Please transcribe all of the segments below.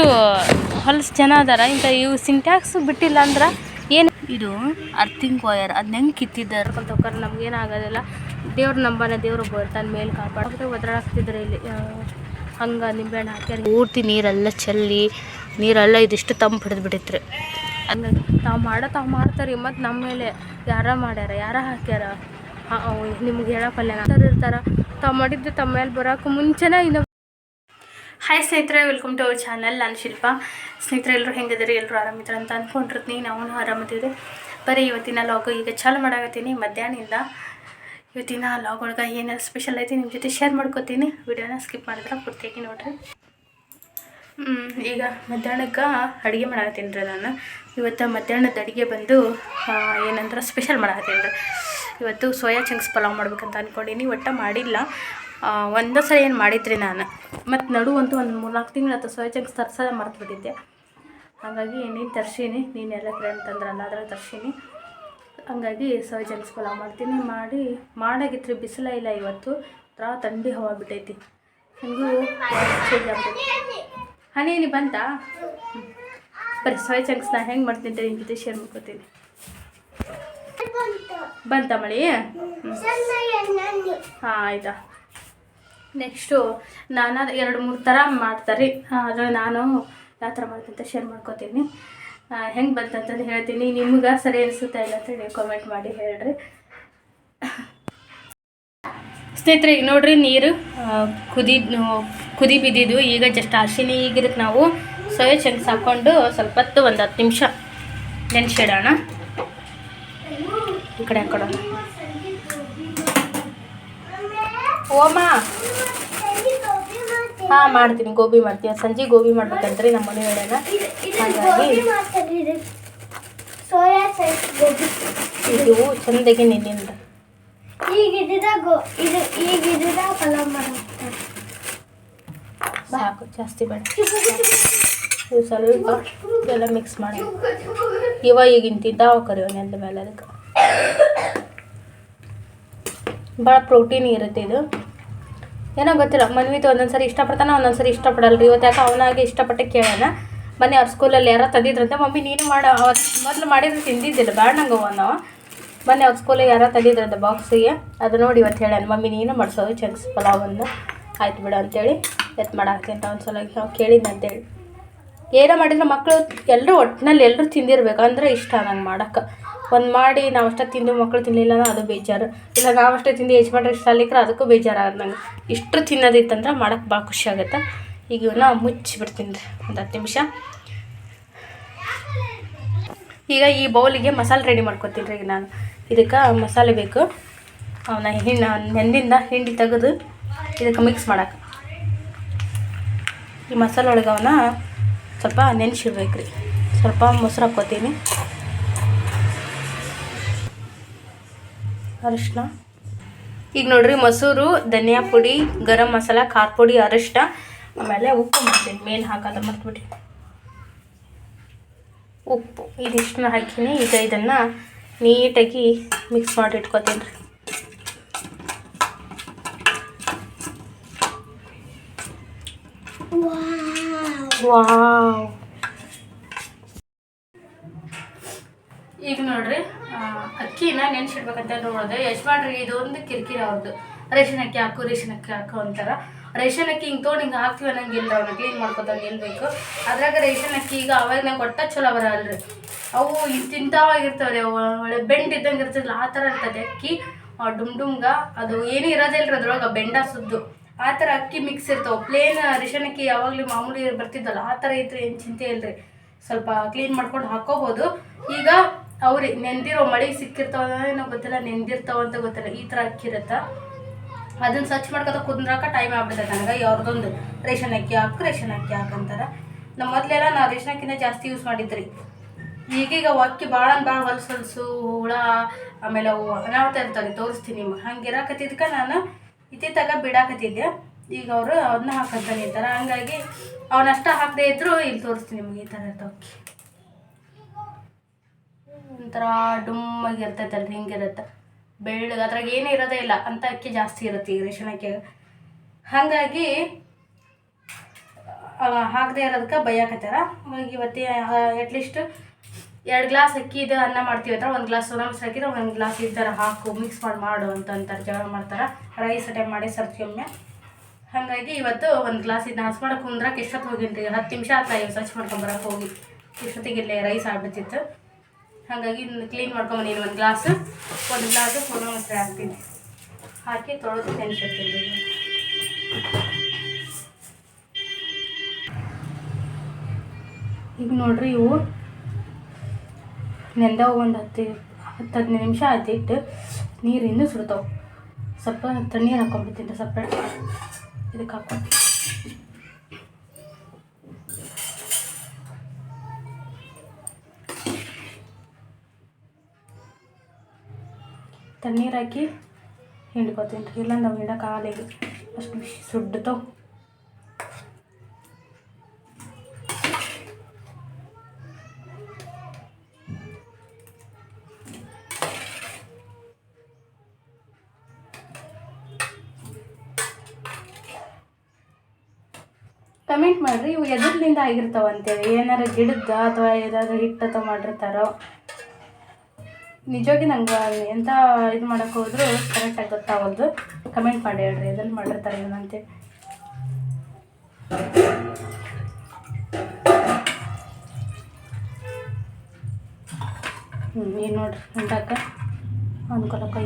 ಎಷ್ಟು ಹೊಲಸು ಜನ ಅದಾರ ಇಂಥ ಇವು ಸಿಂಟ್ಯಾಕ್ಸ್ ಬಿಟ್ಟಿಲ್ಲ ಅಂದ್ರೆ ಏನು? ಇದು ಅರ್ಥಿಂಗ್ ವಯರ್ ಅದನ್ನ ಹೆಂಗೆ ಕಿತ್ತಿದ್ದಾರೆ ಅಂತ ನಮ್ಗೇನು ಆಗೋದಿಲ್ಲ. ದೇವ್ರ ನಂಬನ ದೇವ್ರು ಬರ್ತಾನೆ ಮೇಲೆ ಕಾಪಾಡಿದ್ರೆ ಒದ್ರಾಡಾಕ್ತಿದ್ರೆ ಇಲ್ಲಿ ಹಂಗೆ ನಿಂಬೆಹಣ್ಣು ಹಾಕ್ಯಾರ. ಪೂರ್ತಿ ನೀರೆಲ್ಲ ಚೆಲ್ಲಿ ನೀರೆಲ್ಲ ಇದಿಷ್ಟು ತಂಪು ಹಿಡಿದು ಬಿಟ್ಟಿತ್ರಿ. ಹಂಗಾಗಿ ತಾವು ಮಾಡೋ ತಾವು ಮಾಡ್ತಾರೆ ಮತ್ತು ನಮ್ಮ ಮೇಲೆ ಯಾರ ಮಾಡ್ಯಾರ ಯಾರ ಹಾಕ್ಯಾರ? ನಿಮ್ಗೆ ಹೇಳಕ್ಕಲ್ಲ ಇರ್ತಾರೆ ತಾವು ಮಾಡಿದ್ದು ತಮ್ಮ ಮೇಲೆ ಬರೋಕೆ ಮುಂಚೆನೇ ಇನ್ನೊಬ್ಬ ಹಾಯ್ ಸ್ನೇಹಿತರೆ ವೆಲ್ಕಮ್ ಟು ಅವರ್ ಚಾನಲ್ ನಾನು ಶಿಲ್ಪ. ಸ್ನೇಹಿತರೆ, ಎಲ್ಲರೂ ಹೆಂಗಿದ್ದಾರೆ? ಎಲ್ಲರೂ ಆರಾಮಿದ್ದಾರೆ ಅಂತ ಅಂದ್ಕೊಂಡಿರ್ತೀನಿ ನಾವು ಆರಾಮದಿದ್ದೆ ಬರೀ ಇವತ್ತಿನ ಲಾಗ್ ಈಗ ಚಾಲು ಮಾಡಾಕತ್ತೀನಿ. ಮಧ್ಯಾಹ್ನದಿಂದ ಇವತ್ತಿನ ಲಾಗ್ ಒಳಗೆ ಏನೆಲ್ಲ ಸ್ಪೆಷಲ್ ಐತಿ ನಿಮ್ಮ ಜೊತೆ ಶೇರ್ ಮಾಡ್ಕೋತೀನಿ. ವಿಡಿಯೋನ ಸ್ಕಿಪ್ ಮಾಡಿದ್ರೆ ಪೂರ್ತಿಯಾಗಿ ನೋಡ್ರಿ. ಈಗ ಮಧ್ಯಾಹ್ನಕ್ಕೆ ಅಡುಗೆ ಮಾಡಾಕತ್ತೀನಿ ರೀ ನಾನು. ಇವತ್ತು ಮಧ್ಯಾಹ್ನದ ಅಡುಗೆ ಬಂದು ಏನಂದ್ರೆ ಸ್ಪೆಷಲ್ ಮಾಡಾಕತ್ತೀನಿ ರೀ. ಇವತ್ತು ಸೋಯಾ ಚಂಕ್ಸ್ ಪಲಾವ್ ಮಾಡ್ಬೇಕಂತ ಅಂದ್ಕೊಂಡೀನಿ ಒಟ್ಟು ಮಾಡಿಲ್ಲ. ಒಂದೇ ಸಲ ಏನು ಮಾಡಿದ್ರಿ ನಾನು? ಮತ್ತು ನಡು ಅಂತೂ ಒಂದು ಮೂರ್ನಾಲ್ಕು ತಿಂಗಳು ಅಥವಾ ಸೋಯಾ ಚಂಕ್ಸ್ ತರ್ಸೋದೇ ಮರ್ತುಬಿಟ್ಟಿದ್ದೆ. ಹಾಗಾಗಿ ನೀನು ತರ್ಸೀನಿ ಎಲ್ಲ ಫ್ರೆಂಡ್ ತಂದ್ರಲ್ಲ ಅದ್ರಲ್ಲಿ ತರ್ಸೀನಿ. ಹಂಗಾಗಿ ಸೋಯಾ ಚಂಕ್ಸ್ ಪಲಾವ್ ಮಾಡ್ತೀನಿ ಮಾಡಿ ಮಾಡಾಗಿತ್ತು ಬಿಸಿಲ ಇಲ್ಲ ಇವತ್ತು. ಒಂಥರ ಥಂಡಿ ಹವಾ ಬಿಟ್ಟೈತಿ. ಹಿಂಗೂ ಚೇಂಜ್ ಹನಿ ನೀ ಬಂತಾ? ಬರೀ ಸೋಯಾ ಚಂಕ್ಸ್ನ ಹೆಂಗೆ ಮಾಡ್ತೀನಿ ಅಂತ ನಿಮ್ಮ ಜೊತೆ ಶೇರ್ ಮಾಡ್ಕೊತೀನಿ. ಬಂತ ಮಳಿ? ಹಾಂ ಆಯ್ತಾ. ನೆಕ್ಸ್ಟು ನಾನು ಎರಡು ಮೂರು ಥರ ಮಾಡ್ತಾರೆ. ಆದರೆ ನಾನು ಯಾವ ಥರ ಅಂತ ಶೇರ್ ಮಾಡ್ಕೊತೀನಿ. ಹೆಂಗೆ ಬಂತಂತಂದು ಹೇಳ್ತೀನಿ. ನಿಮ್ಗೆ ಸರಿ ಅನಿಸುತ್ತಾ ಇಲ್ಲ ಅಂತೇಳಿ ಕಾಮೆಂಟ್ ಮಾಡಿ ಹೇಳ್ರಿ. ಸ್ನೇಹಿತರೆ, ಈಗ ನೋಡ್ರಿ ನೀರು ಕುದಿ ಕುದಿ ಬಿದ್ದಿದ್ದು. ಈಗ ಜಸ್ಟ್ ಅರ್ಶಿನಿ ಈಗಿದಕ್ಕೆ ನಾವು ಸೋಯಾ ಚಂಕ್ಸ್ ಹಾಕ್ಕೊಂಡು ಸ್ವಲ್ಪ ಹೊತ್ತು ಒಂದು ಹತ್ತು ನಿಮಿಷ ನೆನೆಸಿಡೋಣ. ಈ ಕಡೆ ಹಾಕೊಡೋಣ ಓಮ. ಹಾಂ ಮಾಡ್ತೀನಿ. ಗೋಬಿ ಮಾಡ್ತೀನಿ. ಸಂಜೆ ಗೋಬಿ ಮಾಡ್ಬೇಕಂತ್ರಿ ನಮ್ಮ ಮನೆ ಒಳಗೆ ಹಾಗಾಗಿ ಸೋಯಾ ಸೈಸ್ ಗೋಬಿ. ಇದು ಚಂದಗೆ ನಿನ್ನಿಂದ. ಈಗ ಇದು ಈಗ ಪಲಾವ್ ಸಾಕು ಜಾಸ್ತಿ ಬೇಡ. ಇದು ಸ್ವಲ್ಪ ಎಲ್ಲ ಮಿಕ್ಸ್ ಮಾಡಿ. ಇವ ಈಗಿನ ತಿಂತಾವ ಕರಿಯೋ ನೆಂದ ಮೇಲೆ ಅದಕ್ಕೆ. ಭಾಳ ಪ್ರೋಟೀನ್ ಇರುತ್ತೆ ಇದು. ಏನೋ ಗೊತ್ತಿಲ್ಲ, ಮನ್ವಿತು ಒಂದೊಂದ್ಸರಿ ಇಷ್ಟಪಡ್ತಾನೆ ಒಂದೊಂದ್ಸರಿ ಇಷ್ಟಪಡಲ್ರಿ. ಇವತ್ತು ಯಾಕೆ ಅವನಾಗೆ ಇಷ್ಟಪಟ್ಟು ಕೇಳೋಣ. ಮೊನ್ನೆ ಅವ್ರ ಸ್ಕೂಲಲ್ಲಿ ಯಾರೋ ತಂದಿದ್ರಂತೆ ಮಮ್ಮಿ, ನೀನು ಮಾಡೋ. ಅವತ್ತು ಮೊದಲು ಮಾಡಿದ್ರೆ ತಿಂದಿದ್ದಿಲ್ಲ ಬೇಡ ನಂಗೆ ಅವನವ ನಾವು ಮೊನ್ನೆ ಅವ್ರ ಸ್ಕೂಲಿಗೆ ಯಾರೋ ತಂದಿದ್ರಂತೆ ಬಾಕ್ಸಿಗೆ ಅದು ನೋಡಿ ಇವತ್ತು ಹೇಳೋಣ. ಮಮ್ಮಿ, ನೀನು ಮಾಡಿಸೋದು ಚಂಕ್ಸ್ ಪಲಾವನ್ನು. ಆಯ್ತು ಬಿಡು ಅಂತೇಳಿ ಎತ್ತು ಮಾಡಾಕ್ತೀನಿ ಅಂತ ಒಂದು ಸಲ ನಾವು ಕೇಳಿದ್ನಂತೇಳಿ ಏನೋ ಮಾಡಿದ್ರೆ ಮಕ್ಕಳು ಎಲ್ಲರೂ ಒಟ್ಟಿನಲ್ಲಿ ಎಲ್ಲರೂ ತಿಂದಿರ್ಬೇಕು. ಅಂದರೆ ಇಷ್ಟ ನಂಗೆ ಮಾಡೋಕ್ಕೆ. ಒಂದು ಮಾಡಿ ನಾವು ಅಷ್ಟೇ ತಿಂದು ಮಕ್ಕಳು ತಿನ್ನಲಿಲ್ಲ ಅಂದ್ರೆ ಅದು ಬೇಜಾರು. ಇಲ್ಲ ನಾವು ಅಷ್ಟೇ ತಿಂದು ಯಜ್ ಮಾಡ್ರೆ ಇಷ್ಟ ಅಲ್ಲಿಕ್ರೆ ಅದಕ್ಕೂ ಬೇಜಾರಾಗತ್ತೆ ನಂಗೆ. ಇಷ್ಟು ತಿನ್ನೋದಿತ್ತಂದ್ರೆ ಮಾಡೋಕ್ಕೆ ಭಾಳ ಖುಷಿ ಆಗುತ್ತೆ. ಈಗ ಇವನ್ನ ಮುಚ್ಚಿಬಿಡ್ತೀನಿ ರೀ, ಒಂದು ಹತ್ತು ನಿಮಿಷ. ಈಗ ಈ ಬೌಲಿಗೆ ಮಸಾಲೆ ರೆಡಿ ಮಾಡ್ಕೊತೀನಿ ರೀ ನಾನು. ಇದಕ್ಕೆ ಮಸಾಲೆ ಬೇಕು. ಅವನ್ನ ಹಿಂಡಿ ನೆಂದಿಂದ ಹಿಂಡಿ ತೆಗೆದು ಇದಕ್ಕೆ ಮಿಕ್ಸ್ ಮಾಡಕ್ಕೆ ಈ ಮಸಾಲೆ ಒಳಗೆ ಅವನ್ನ ಸ್ವಲ್ಪ ನೆನೆಸಿಡ್ಬೇಕು ರೀ ಸ್ವಲ್ಪ ಮೊಸರು ಹಾಕ್ಕೋತೀನಿ. ಅರಿಶಿನ ಈಗ ನೋಡ್ರಿ ಮೊಸರು ಧನಿಯಾ ಪುಡಿ ಗರಂ ಮಸಾಲ ಖಾರ ಪುಡಿ ಅರಿಶಿನ ಆಮೇಲೆ ಉಪ್ಪು ಮಾಡ್ತೀನಿ ಮೇನ್ ಹಾಕೋದ ಮರ್ತ್ಬಿಟ್ಟು ಉಪ್ಪು ಇದಿಷ್ಟನ್ನ ಹಾಕಿನಿ. ಈಗ ಇದನ್ನು ನೀಟಾಗಿ ಮಿಕ್ಸ್ ಮಾಡಿ ಇಟ್ಕೋತೀನಿ ರೀ. ವಾವ್. ಈಗ ನೋಡ್ರಿ ಅಕ್ಕಿನ ನೆನ್ಸಿಡ್ಬೇಕಂತ ನೋಡಿದೆ. ಯಜಮಾನ್ರಿಗೆ ಇದೊಂದು ಕಿರಿಕಿರಿ ಅವ್ರದ್ದು ರೇಷನ್ ಅಕ್ಕಿ ಹಾಕು ರೇಷನ್ ಅಕ್ಕಿ ಹಾಕು ಅಂತಾರ. ರೇಷನ್ ಅಕ್ಕಿ ಹಿಂಗೆ ತೊಗೊಂಡು ಹಿಂಗೆ ಹಾಕ್ತೀವಿ ಅನ್ನಂಗಿಲ್ಲ ಅವ್ರನ್ನ ಕ್ಲೀನ್ ಮಾಡ್ಕೊತಂಗೆ ಬೇಕು ಅದ್ರಾಗ ರೇಷನ್ ಅಕ್ಕಿ ಈಗ ಅವಾಗ ನಾವು ಕೊಟ್ಟ ಚಲೋ ಬರಲ್ರಿ. ಅವು ತಿಂತಾವಾಗಿರ್ತವೆ ಅವು ಒಳ್ಳೆ ಬೆಂಡ್ ಇದ್ದಂಗೆ ಇರ್ತದಲ್ಲ ಆ ಥರ ಇರ್ತದೆ ಅಕ್ಕಿ. ಡುಮ್ ಡುಮ್ಗ ಅದು ಏನೂ ಇರೋದಿಲ್ಲ ಅದ್ರೊಳಗೆ, ಬೆಂಡ ಸುದ್ದು. ಆ ಥರ ಅಕ್ಕಿ ಮಿಕ್ಸ್ ಇರ್ತಾವೆ. ಪ್ಲೇನ್ ರೇಷನ್ ಅಕ್ಕಿ ಯಾವಾಗಲೂ ಮಾಮೂಲಿ ಬರ್ತಿದ್ದಲ್ಲ, ಆ ಥರ ಇದ್ರೆ ಏನು ಚಿಂತೆ ಇಲ್ಲರಿ ಸ್ವಲ್ಪ ಕ್ಲೀನ್ ಮಾಡ್ಕೊಂಡು ಹಾಕೋಬೋದು. ಈಗ ಅವ್ರಿ ನೆಂದಿರೋ ಮಳೆ ಸಿಕ್ಕಿರ್ತಾವ ಏನೋ ಗೊತ್ತಿಲ್ಲ, ನೆಂದಿರ್ತಾವ ಅಂತ ಗೊತ್ತಿಲ್ಲ. ಈ ಥರ ಅಕ್ಕಿ ಇರುತ್ತೆ. ಅದನ್ನ ಸ್ವಚ್ಛ ಮಾಡ್ಕೊತ ಕುಂದ್ರಾಕ ಟೈಮ್ ಆಗ್ಬಿಡ್ತೈತೆ ನನಗೆ. ಯಾವ್ದೊಂದು ರೇಷನ್ ಅಕ್ಕಿ ಹಾಕು, ರೇಷನ್ ಅಕ್ಕಿ ಹಾಕಂತಾರೆ ನಮ್ಮ ಮೊದಲೆಲ್ಲ ನಾವು ರೇಷನ್ ಅಕ್ಕಿನ ಜಾಸ್ತಿ ಯೂಸ್ ಮಾಡಿದ್ರಿ. ಈಗೀಗ ಅಕ್ಕಿ ಭಾಳ ಭಾಳ ಹೊಲಸು ಹೊಲಸು, ಹುಳ, ಆಮೇಲೆ ಅವು ಅನಾಹುತ ಇರ್ತಾರೆ ತೋರಿಸ್ತೀನಿ ನಿಮ್ಗೆ. ಹಂಗೆ ಇರಾಕತ್ತಿದ್ಕೆ ನಾನು ಇತ್ತಿತ್ತಾಗ ಬಿಡಾಕತ್ತಿದ್ದೆ. ಈಗ ಅವರು ಅದನ್ನ ಹಾಕಂತ ನಿಂತಾರ ಹಂಗಾಗಿ ಅವನಷ್ಟ ಹಾಕದೇ ಇದ್ರು ಇಲ್ಲಿ ತೋರಿಸ್ತೀನಿ ನಿಮ್ಗೆ ಈ ಥರ ಅಕ್ಕಿ. ಒಂಥರ ಡುಮ್ಮಾಗಿ ಇರ್ತೈತಲ್ರಿ ಹಿಂಗಿರುತ್ತೆ. ಬೆಳ್ಳಗೆ ಅದ್ರಾಗ ಏನೂ ಇರೋದೇ ಇಲ್ಲ, ಅಂತ ಅಕ್ಕಿ ಜಾಸ್ತಿ ಇರುತ್ತೆ ಈ ರೇಷನ್ ಅಕ್ಕಿಯಾಗ ಹಾಗಾಗಿ ಹಾಕದೇ ಇರೋದಕ್ಕೆ ಬೈಯಾಕತ್ತಾರ ಇವತ್ತಿ ಅಟ್ಲೀಸ್ಟ್ ಎರಡು ಗ್ಲಾಸ್ ಅಕ್ಕಿದು ಅನ್ನ ಮಾಡ್ತೀವಿ ಅಂದ್ರೆ ಒಂದು ಗ್ಲಾಸ್ ಸೋನಾ ಮೊಸರು ಹಾಕಿದ್ರೆ ಒಂದು ಗ್ಲಾಸ್ ಈ ಥರ ಹಾಕು ಮಿಕ್ಸ್ ಮಾಡಿ, ಮಾಡು ಅಂತ ಅಂತಾರೆ ಜಗಳ ಮಾಡ್ತಾರೆ. ರೈಸ್ ಟೈಮ್ ಮಾಡಿ ಸರ್ತಿಯೊಮ್ಮೆ ಹಾಗಾಗಿ ಇವತ್ತು ಒಂದು ಗ್ಲಾಸ್ ಇದನ್ನ ಹಸ್ ಮಾಡಕ್ಕೆ ಕುಂದ್ರಕ್ಕೆ ಎಷ್ಟೊತ್ತು ಹೋಗಿನ್ರಿ? ಹತ್ತು ನಿಮಿಷ ಆಯ್ತು ಇವ್ ಸ್ವಚ್ಛ ಮಾಡ್ಕೊಂಬರಕ್ಕೆ ಹೋಗಿ. ಇಷ್ಟೊತ್ತಿಗೆ ಇಲ್ಲೇ ರೈಸ್ ಆಗ್ಬಿಟ್ಟಿತ್ತು ಹಾಗಾಗಿ ಕ್ಲೀನ್ ಮಾಡ್ಕೊಂಬಂದೀನಿ ಒಂದು ಗ್ಲಾಸ್ ಒಂದು ಗ್ಲಾಸ್ ಸೋನಾ ಮೊಸರು ಹಾಕ್ತೀನಿ. ಹಾಕಿ ತೊಳೆದು ನೆನೆಸಿರ್ತೀನಿ ಈಗ ನೋಡ್ರಿ ಇವು ನೆಂದವು ಒಂದು ಹತ್ತು ಹತ್ತು ಹದಿನೈದು ನಿಮಿಷ ಆಯ್ತು ಇಟ್ಟು ನೀರು ಇನ್ನೂ ಸುಡ್ತಾವೆ. ಸ್ವಲ್ಪ ತಣ್ಣೀರು ಹಾಕೊಂಡ್ಬಿಡ್ತೀನಿ ಸಪ್ರೇಟ್. ಇದಕ್ಕೆ ಹಾಕೊಂಡು ತಣ್ಣೀರು ಹಾಕಿ ಹಿಂಡ್ಕೊತೀನಿ ರೀ. ಇಲ್ಲ ನಾವು ಹಿಂಡಕ್ಕೆ ಆಗಲ್ಲ ಅಷ್ಟು ಸುಡ್ತಾವೆ ಕಮೆಂಟ್ ಮಾಡಿರಿ, ಇವು ಆಗಿರ್ತಾವ ಅಂತೇಳಿ. ಏನಾರ ಗಿಡದ ಅಥವಾ ಏನಾದ್ರು ಹಿಟ್ಟು ಅಥವಾ ಮಾಡಿರ್ತಾರೋ. ನಿಜವಾಗಿ ನಂಗೆ ಎಂಥ ಇದು ಮಾಡಕ್ಕೆ ಹೋದ್ರು ಕರೆಕ್ಟಾಗಿ ಗೊತ್ತಾಗೋದು ಕಮೆಂಟ್ ಮಾಡಿ ಹೇಳ್ರಿ, ಎದ್ರಲ್ಲಿ ಮಾಡಿರ್ತಾರೆ ಏನಂತೆ ಹ್ಞೂ ಏನು ನೋಡ್ರಿ, ಉಂಡಾಕ? ಅನ್ಕೊಳಕ್ಕ ಕೈ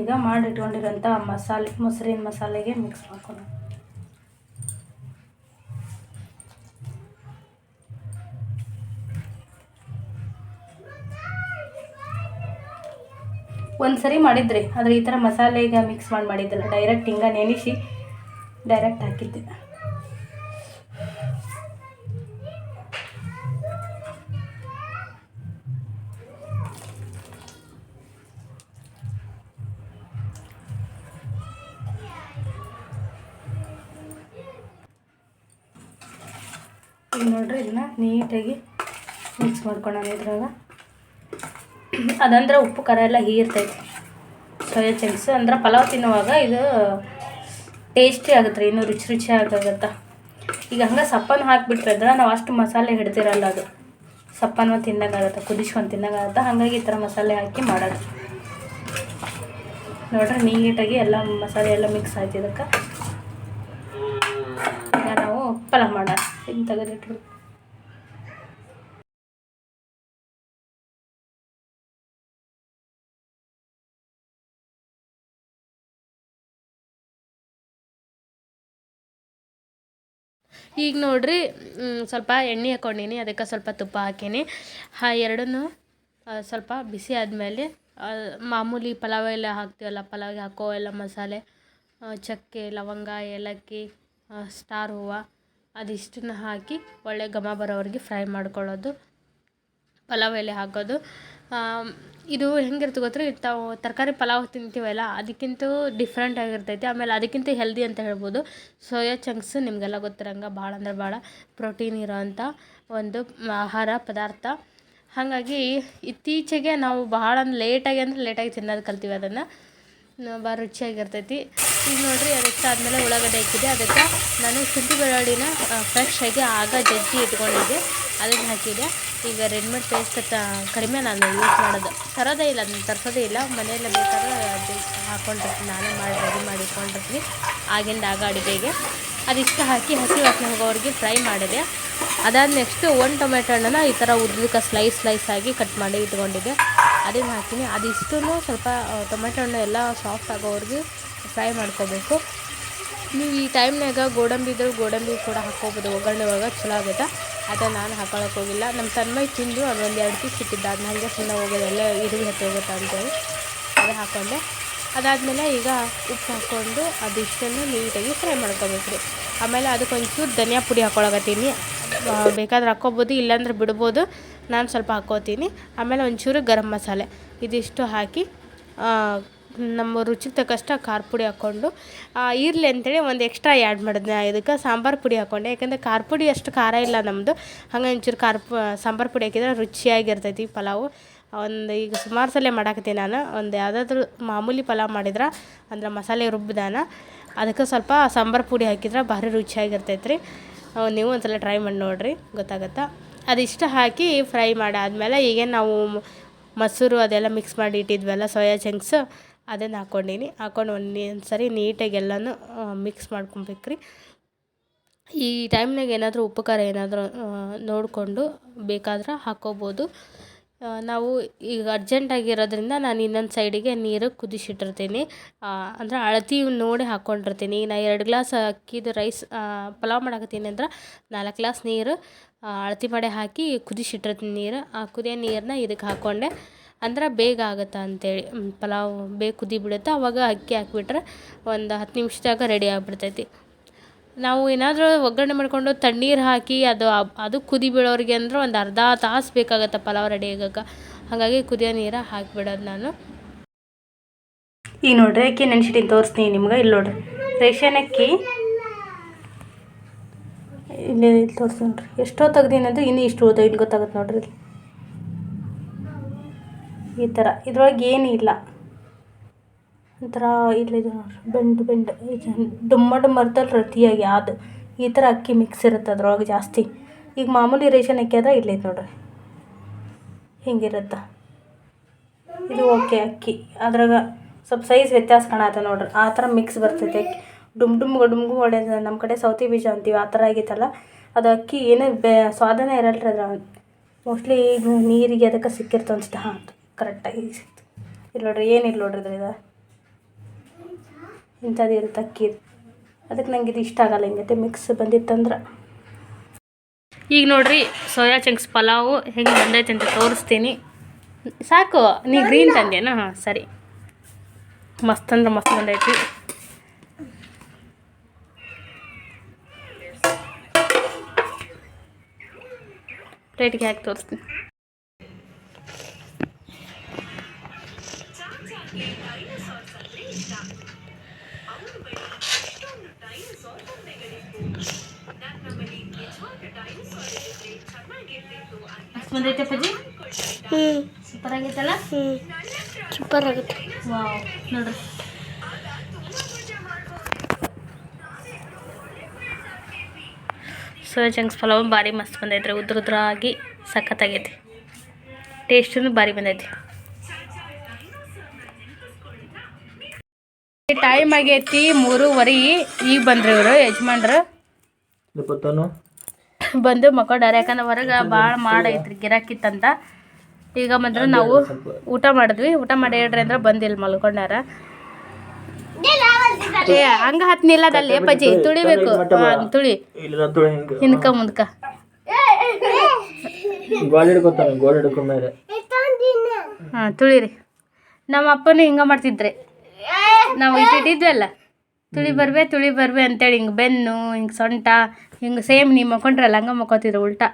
ಈಗ ಮಾಡಿಟ್ಕೊಂಡಿರೋಂಥ ಮಸಾಲೆ, ಮೊಸರಿನ ಮಸಾಲೆಗೆ ಮಿಕ್ಸ್ ಮಾಡ್ಕೊಂಡು ಒಂದು ಸರಿ ಮಾಡಿದ್ರಿ, ಆದರೆ ಈ ಥರ ಮಸಾಲೆ ಈಗ ಮಿಕ್ಸ್ ಮಾಡಿ ಮಾಡಿದ್ದಿಲ್ಲ. ಡೈರೆಕ್ಟ್ ಹಿಂಗೆ ನೆನೆಸಿ ಡೈರೆಕ್ಟ್ ಹಾಕಿದ್ದೆ. ಈಗ ನೋಡ್ರಿ ಇದನ್ನ ನೀಟಾಗಿ ಮಿಕ್ಸ್ ಮಾಡ್ಕೊಳ್ಳೋಣ ಇದ್ರಾಗ. ಅದಂದ್ರೆ ಉಪ್ಪು, ಖಾರ ಎಲ್ಲ ಹೀರ್ತೈತಿ ಸೋಯಾ ಚಂಕ್ಸ್ ಅಂದ್ರೆ ಪಲಾವ್ ತಿನ್ನುವಾಗ ಇದು ಟೇಸ್ಟಿ ಆಗುತ್ತೆ ರೀ ಇನ್ನೂ ರುಚಿ ರುಚಿ ಆಗುತ್ತೆ. ಈಗ ಹಂಗೆ ಸಪ್ಪನ್ನು ಹಾಕಿಬಿಟ್ರೆ ಅಂದ್ರೆ ನಾವು ಅಷ್ಟು ಮಸಾಲೆ ಹಿಡ್ದಿರಲ್ಲ ಅದು. ಸಪ್ಪನ್ನು ತಿನ್ನೋಕ್ಕಾಗತ್ತೆ ಕುದಿಸ್ಕೊಂಡು ತಿನ್ನೋಕ್ಕಾಗತ್ತೆ ಹಾಗಾಗಿ ಈ ಥರ ಮಸಾಲೆ ಹಾಕಿ ಮಾಡೋದು. ನೋಡ್ರಿ ನೀಟಾಗಿ ಎಲ್ಲ ಮಸಾಲೆ ಎಲ್ಲ ಮಿಕ್ಸ್ ಆಯ್ತು ಇದಕ್ಕೆ. ಈಗ ನಾವು ಪಲಾವ್ ಮಾಡೋಣ. ಇದನ್ನ ತೆಗೆದಿಟ್ಟು ಈಗ ನೋಡ್ರಿ ಸ್ವಲ್ಪ ಎಣ್ಣೆ ಹಾಕೊಂಡಿನಿ ಅದಕ್ಕೆ ಸ್ವಲ್ಪ ತುಪ್ಪ ಹಾಕೀನಿ. ಹಾ ಎರಡನ್ನೂ ಸ್ವಲ್ಪ ಬಿಸಿ ಆದಮೇಲೆ ಮಾಮೂಲಿ ಪಲಾವ್ ಎಲ್ಲ ಹಾಕ್ತೀವಲ್ಲ ಪಲಾವ್ಗೆ ಹಾಕೋ ಎಲ್ಲ ಮಸಾಲೆ ಚಕ್ಕೆ ಲವಂಗ ಏಲಕ್ಕಿ ಆ, ಸ್ಟಾರ್ ಹೂವು ಅದಿಷ್ಟನ್ನ ಹಾಕಿ ಒಳ್ಳೆ ಘಮ ಬರೋವರೆಗೆ ಫ್ರೈ ಮಾಡ್ಕೊಳ್ಳೋದು, ಪಲಾವ್ ಎಲೆ ಹಾಕೋದು. ಇದು ಹೆಂಗಿರುತ್ತೆ ಗೊತ್ತಾ ತಾವು ತರಕಾರಿ ಪಲಾವ್ ತಿಂತೀವಲ್ಲ, ಅದಕ್ಕಿಂತ ಡಿಫ್ರೆಂಟ್ ಆಗಿರ್ತೈತಿ. ಆಮೇಲೆ ಅದಕ್ಕಿಂತ ಹೆಲ್ದಿ ಅಂತ ಹೇಳ್ಬೋದು. ಸೋಯಾ ಚಂಕ್ಸ್ ನಿಮಗೆಲ್ಲ ಗೊತ್ತಿರಂಗೆ ಭಾಳ ಅಂದ್ರೆ ಭಾಳ ಪ್ರೋಟೀನ್ ಇರೋವಂಥ ಒಂದು ಆಹಾರ ಪದಾರ್ಥ. ಹಾಗಾಗಿ ಇತ್ತೀಚೆಗೆ ನಾವು ಭಾಳ ಲೇಟಾಗಿ ಅಂದ್ರೆ ಲೇಟಾಗಿ ತಿನ್ನೋದು ಕಲ್ತೀವಿ ಅದನ್ನು. ಭಾಳ ರುಚಿಯಾಗಿರ್ತೈತಿ. ಈಗ ನೋಡಿರಿ ಅದಕ್ಕೆ ಆದಮೇಲೆ ಉಳ್ಳಾಗಡ್ಡೆ ಹಾಕಿದೆ ಅದಕ್ಕೆ ನಾನು ಶುಂಠಿ ಬೆಳ್ಳುಳ್ಳಿನ ಫ್ರೆಶ್ ಆಗಿ ಆಗ ಜಜ್ಜಿ ಇಟ್ಕೊಂಡಿದ್ದೆ. ಅದನ್ನು ಹಾಕಿದೆ ಈಗ ರೆಡಿಮೇಡ್ ಪೇಸ್ಟ್ ಕಡಿಮೆ ನಾನು ಯೂಸ್ ಮಾಡೋದು. ತರೋದೇ ಇಲ್ಲ ಅದನ್ನ ತರಿಸೋದೇ ಇಲ್ಲ. ಮನೆಯಲ್ಲೇ ಬೇಕಾದ್ರೆ ಅದು ಹಾಕ್ಕೊಂಡಿರ್ತೀನಿ ನಾನೇ ಮಾಡಿ ರೆಡಿ ಮಾಡಿ ಇಟ್ಕೊಂಡಿರ್ತೀನಿ. ಆಗಿಂದ ಆಗ ಅಡುಗೆಗೆ. ಅದಿಷ್ಟು ಹಾಕಿ, ಹಸಿ ವಾಸನೆ ಹೋಗೋರಿಗೆ ಫ್ರೈ ಮಾಡಿದೆ. ಅದಾದ ನೆಕ್ಸ್ಟು ಒಂದು ಟೊಮೆಟೊ ಹಣ್ಣನ್ನು ಈ ಥರ ಉದ್ದಕ್ಕೆ ಸ್ಲೈಸ್ ಸ್ಲೈಸ್ ಆಗಿ ಕಟ್ ಮಾಡಿ ಇಟ್ಕೊಂಡಿದ್ದೆ. ಅದನ್ನು ಹಾಕ್ತೀನಿ ಅದಿಷ್ಟು ಸ್ವಲ್ಪ ಟೊಮೆಟೊ ಹಣ್ಣು ಎಲ್ಲ ಸಾಫ್ಟ್ ಆಗೋವರೆಗೆ ಫ್ರೈ ಮಾಡ್ಕೋಬೇಕು. ನೀವು ಈ ಟೈಮ್ನಾಗ ಗೋಡಂಬಿ ಇದ್ರೆ ಗೋಡಂಬಿ ಕೂಡ ಹಾಕ್ಕೋಬೋದು. ಒಗ್ಗರಣೆ ಒಳಗೆ ಚಲೋ ಆಗುತ್ತೆ ಆದರೆ ನಾನು ಹಾಕೊಳಕ್ಕೆ ಹೋಗಿಲ್ಲ. ನಮ್ಮ ತನ್ಮೈ ತಿಂದು ಅದೊಂದು ಎರಡು ಪೀಸ್ ಇಟ್ಟಿದ್ದ. ಅದನ್ನ ಹಂಗೆ ಸುಮ್ಮನೆ ಹೋಗೋದೆಲ್ಲ ಇರುವಿ ಹತ್ತಿ ಹೋಗುತ್ತೆ ಅಂತೇಳಿ. ಅದು ಹಾಕ್ಕೊಂಡೆ ಅದಾದಮೇಲೆ ಈಗ ಉಪ್ಪು ಹಾಕ್ಕೊಂಡು ಅದಿಷ್ಟನ್ನು ನೀಟಾಗಿ ಫ್ರೈ ಮಾಡ್ಕೋಬೇಕು ರೀ. ಆಮೇಲೆ ಅದಕ್ಕೆ ಒಂಚೂರು ಧನಿಯಾ ಪುಡಿ ಹಾಕ್ಕೊಳಕತ್ತೀನಿ ಬೇಕಾದ್ರೆ ಹಾಕ್ಕೋಬೋದು, ಇಲ್ಲಾಂದ್ರೆ ಬಿಡ್ಬೋದು. ನಾನು ಸ್ವಲ್ಪ ಹಾಕ್ಕೋತೀನಿ. ಆಮೇಲೆ ಒಂಚೂರು ಗರಂ ಮಸಾಲೆ. ಇದಿಷ್ಟು ಹಾಕಿ ನಮ್ಮ ರುಚಿಗೆ ತಕ್ಕಷ್ಟು ಖಾರ ಪುಡಿ ಹಾಕ್ಕೊಂಡು ಇರಲಿ ಅಂತೇಳಿ ಒಂದು ಎಕ್ಸ್ಟ್ರಾ ಆ್ಯಡ್ ಮಾಡಿದೆ ಇದಕ್ಕೆ, ಸಾಂಬಾರು ಪುಡಿ ಹಾಕ್ಕೊಂಡೆ ಯಾಕಂದರೆ ಖಾರ ಪುಡಿ ಅಷ್ಟು ಖಾರ ಇಲ್ಲ ನಮ್ಮದು ಹಂಗೆ ಒಂಚೂರು ಖಾರ ಸಾಂಬಾರು ಪುಡಿ ಹಾಕಿದ್ರೆ ರುಚಿಯಾಗಿರ್ತೈತಿ ಪಲಾವು. ಒಂದು ಈಗ ಸುಮಾರು ಸಲ ಮಾಡಾಕತ್ತೀನಿ ನಾನು. ಒಂದು ಯಾವುದಾದ್ರೂ ಮಾಮೂಲಿ ಪಲಾವ್ ಮಾಡಿದ್ರೆ, ಅಂದ್ರೆ ಮಸಾಲೆ ರುಬ್ಬಿದಾನ ಅದಕ್ಕೆ ಸ್ವಲ್ಪ ಸಾಂಬಾರು ಪುಡಿ ಹಾಕಿದ್ರೆ ಭಾರಿ ರುಚಿಯಾಗಿರ್ತೈತಿ ರೀ ನೀವು ಒಂದ್ಸಲ ಟ್ರೈ ಮಾಡಿ ನೋಡಿರಿ, ಗೊತ್ತಾಗತ್ತಾ? ಅದಿಷ್ಟು ಹಾಕಿ ಫ್ರೈ ಮಾಡಾದ್ಮೇಲೆ, ಈಗೇನು ನಾವು ಮೊಸರು ಅದೆಲ್ಲ ಮಿಕ್ಸ್ ಮಾಡಿ ಇಟ್ಟಿದ್ವಲ್ಲ, ಸೋಯಾ ಚಂಕ್ಸ್ ಅದನ್ನು ಹಾಕ್ಕೊಂಡೀನಿ ಹಾಕ್ಕೊಂಡು ಒಂದೊಂದು ಸರಿ ನೀಟಾಗಿ ಎಲ್ಲನೂ ಮಿಕ್ಸ್ ಮಾಡ್ಕೊಬೇಕ್ರಿ. ಈ ಟೈಮ್ನಾಗ ಏನಾದರೂ ಉಪ್ಪು ಏನಾದರೂ ನೋಡಿಕೊಂಡು ಬೇಕಾದ್ರೆ ಹಾಕ್ಕೋಬೋದು ನಾವು ಈಗ ಅರ್ಜೆಂಟಾಗಿರೋದ್ರಿಂದ ನಾನು ಇನ್ನೊಂದು ಸೈಡಿಗೆ ನೀರು ಕುದಿಸಿಟ್ಟಿರ್ತೀನಿ. ಅಂದರೆ ಅಳತಿ ನೋಡಿ ಹಾಕ್ಕೊಂಡಿರ್ತೀನಿ ಈಗ ನಾನು ಎರಡು ಗ್ಲಾಸ್ ಅಕ್ಕಿದು ರೈಸ್ ಪಲಾವ್ ಮಾಡಾಕತ್ತೀನಿ ಅಂದ್ರೆ ನಾಲ್ಕು ಗ್ಲಾಸ್ ನೀರು ಅಳತಿ ಮಾಡಿ ಹಾಕಿ ಕುದಿಸಿಟ್ಟಿರ್ತೀನಿ ನೀರು. ಆ ಕುದಿಯೋ ನೀರನ್ನ ಇದಕ್ಕೆ ಹಾಕ್ಕೊಂಡೆ ಅಂದ್ರೆ ಬೇಗ ಆಗುತ್ತೆ ಅಂತೇಳಿ ಪಲಾವ್ ಬೇಗ ಕುದಿ ಬಿಡುತ್ತೆ. ಅವಾಗ ಅಕ್ಕಿ ಹಾಕ್ಬಿಟ್ರೆ ಒಂದು ಹತ್ತು ನಿಮಿಷದಾಗ ರೆಡಿ ಆಗಿಬಿಡ್ತೈತಿ. ನಾವು ಏನಾದರೂ ಒಗ್ಗರಣೆ ಮಾಡಿಕೊಂಡು ತಣ್ಣೀರು ಹಾಕಿ ಅದು ಅದು ಕುದಿ ಬೀಳೋರಿಗೆ ಅಂದ್ರೆ ಒಂದು ಅರ್ಧ ತಾಸು ಬೇಕಾಗತ್ತೆ ಪಲಾವ್ ರೆಡಿ ಆಗಕ್ಕೆ. ಹಾಗಾಗಿ ಕುದಿಯೋ ನೀರು ಹಾಕಿಬಿಡೋದು ನಾನು. ಈಗ ನೋಡ್ರಿ ಅಕ್ಕಿ ನೆನ್ಸಿಟ್ಟಿನ ತೋರಿಸ್ತೀನಿ ನಿಮ್ಗೆ. ಇಲ್ಲಿ ನೋಡ್ರಿ, ರೇಷನ್ ಅಕ್ಕಿ. ಇಲ್ಲಿ ತೋರಿಸ್ತೀನಿ ತೋರಿಸಿ ನೋಡ್ರಿ. ಎಷ್ಟೋ ತೆಗ್ದೀನಿ ಅಂದ್ರೆ ಇನ್ನೂ ಇಷ್ಟು ಓದೋ ಇಲ್ಲಿ ಗೊತ್ತಾಗುತ್ತೆ ನೋಡ್ರಿ ಇಲ್ಲಿ. ಈ ಥರ. ಇದ್ರೊಳಗೆ ಏನು ಇಲ್ಲ. ಒಂಥರ ಇಲ್ಲಿ ಇದು ನೋಡ್ರಿ ಬೆಂಡು ಬೆಂಡು ಡುಮ್ಮ ಡುಮ್ಮ ಇರ್ತಲ್ಲ ರತಿಯಾಗಿ ಅದು ಈ ಥರ ಅಕ್ಕಿ ಮಿಕ್ಸ್ ಇರುತ್ತೆ ಅದ್ರೊಳಗೆ ಜಾಸ್ತಿ. ಈಗ ಮಾಮೂಲಿ ರೇಷನ್ ಅಕ್ಕಿ ಅದ ಇಲ್ಲೈತೆ ನೋಡ್ರಿ. ಹಿಂಗಿರುತ್ತೆ. ಇದು ಓಕೆ ಅಕ್ಕಿ. ಅದ್ರಾಗ ಸ್ವಲ್ಪ ಸೈಜ್ ವ್ಯತ್ಯಾಸ ಕಾಣತ್ತೆ ನೋಡ್ರಿ. ಆ ಥರ ಮಿಕ್ಸ್ ಬರ್ತೈತೆ ಅಕ್ಕಿ. ಡುಮ್ ಡುಮ್ ಡುಮ್ಗು ಹೊಡೆಯೋದು ನಮ್ಮ ಕಡೆ ಸೌತಿ ಬೀಜ ಅಂತೀವಿ, ಆ ಥರ ಆಗಿತ್ತಲ್ಲ. ಅದು ಅಕ್ಕಿ ಏನೇ ಬೇ ಸ್ವಾದನೇ ಇರಲ್ರಿ ಅದ್ರ ಮೋಸ್ಟ್ಲಿ ಈಗ ನೀರಿಗೆ ಅದಕ್ಕೆ ಸಿಕ್ಕಿರ್ತ ಅನ್ಸುತ್ತೆ. ಹಾಂ. ಕರೆಕ್ಟಾಗಿ ಸಿಕ್ತು ಇಲ್ಲಿ ನೋಡ್ರಿ ಏನಿಲ್ಲ ನೋಡ್ರಿ ಇದು ಇದು ಇಂಥದ್ದು ಇರುತ್ತೆ ಅಕ್ಕಿ. ಅದಕ್ಕೆ ನಂಗೆ ಇದು ಇಷ್ಟ ಆಗಲ್ಲ ಹಿಂಗೈತೆ ಮಿಕ್ಸ್ ಬಂದಿತ್ತಂದ್ರೆ ಈಗ ನೋಡ್ರಿ, ಸೋಯಾ ಚಂಕ್ಸ್ ಪಲಾವು ಹೆಂಗೆ ಬಂದೈತೆ ಅಂತ ತೋರಿಸ್ತೀನಿ. ಸಾಕು, ನೀ ಗ್ರೀನ್ ತಂದೇನು ಹಾಂ, ಸರಿ. ಮಸ್ತ್ ಅಂದ್ರೆ ಮಸ್ತ್ ಬಂದೈತಿ. ಪ್ಲೇಟ್ಗೆ ಹಾಕಿ ತೋರಿಸ್ತೀನಿ. ಬಂದೈತೆ ಅಪ್ಪಾಜಿ ಹ್ಞೂ ಸೂಪರ್ ಆಗೈತಲ್ಲ ಹ್ಞೂ ಸೂಪರ್ ಆಗುತ್ತೆ ವಾವ್ ನೋಡ್ರಿ. ಸೋಯಾ ಚಂಕ್ಸ್ ಪಲಾವ್ ಭಾರಿ ಮಸ್ತ್ ಬಂದೈತೆ ರೀ ಉದ್ರ ಉದ್ರಾಗಿ ಸಖತ್ತಾಗೈತಿ. ಟೇಸ್ಟೂ ಭಾರಿ ಬಂದೈತಿ. ಟೈಮ್ ಆಗೈತಿ ಮೂರುವರೆ. ಈಗ ಬಂದ್ರಿ ಇವರು ಯಜಮಾನ್ರು. ಬಂದು ಮಕ್ಕೊಂಡಾರ ಯಾಕಂದ್ರೆ ಹೊರಗೆ ಭಾಳ ಮಾಡೈತ್ರಿ ಗಿರಾಕಿತ್ತಂತ ಈಗ ಬಂದ್ರೆ ನಾವು ಊಟ ಮಾಡಿದ್ವಿ. ಊಟ ಮಾಡಿ ಹೇಳ್ರಿ ಅಂದ್ರೆ ಬಂದಿಲ್ಲ ಮಲ್ಕೊಂಡಾರ. ಏ ಹಂಗ ಹತ್ ನಿಲ್ಲದಲ್ಲಿ ಬಜ್ಜಿ ತುಳಿಬೇಕು. ತುಳಿ. ಹಿಂದ್ಕ ಮುಂದ್ಕ. ಹಾ ತುಳಿರಿ. ನಮ್ಮ ಅಪ್ಪನು ಹಿಂಗ ಮಾಡ್ತಿದ್ರಿ. ನಾವು ಇಟ್ಟಿದ್ವಲ್ಲ ತುಳಿ ಬರ್ಬೇ ತುಳಿ ಬರ್ಬೇ ಅಂತೇಳಿ ಹಿಂಗೆ ಬೆನ್ನು ಹಿಂಗೆ ಸೊಂಟ ಹಿಂಗೆ ಸೇಮ್ ನೀವು ಮಕ್ಕೊಂಡ್ರಲ್ಲ ಹಂಗೆ ಮಕ್ಕೋತಿದ್ರು ಉಲ್ಟಾ.